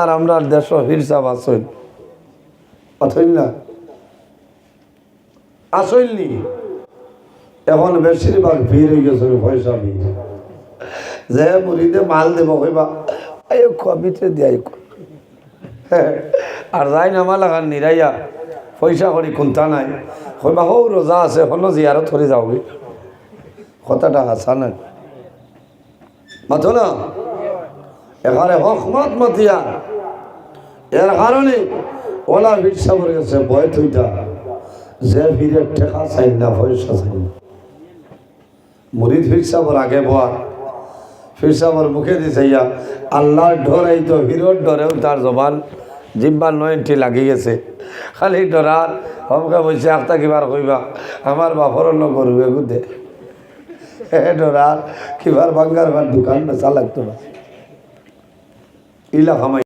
আর আমরা দেশ হিরসাব আসইল। না? আসইল নি? এখন বেশিরভাগ ভিড় হয়ে গেছে পয়সা ভিড় যে মুড়িতে মাল দেব কইবা এই হ্যাঁ, আর যাই নামা লাগান নিরাইয়া পয়সা করি কোনটা নাই। কইবা হৌ রোজা আছে হনো জিয়ারত করে যাওগে। কথাটা আসা নাই? মাথো না? এখানে হকমত মতিয়া। এর কারণে ওলা পড়ে গেছে বয় তুইটা যে ভিড়ের ঠেকা চাই না, পয়সা চাই। মুরিদ ফিরসাবর আগে বয়া ফিরসাবর মুখে দিছে ইয়া আল্লাহর ডরাই তো হিরোর ডরেও তার জবান জিব্বার নয়নটি লাগি গেছে। খালি ডরার হমকে বলছে আখতা কিবার কইবা? আমার বাপর অন্য করবে গুদে হে ডরার কিবার বাঙ্গার দোকান বেচা লাগতো না Ilah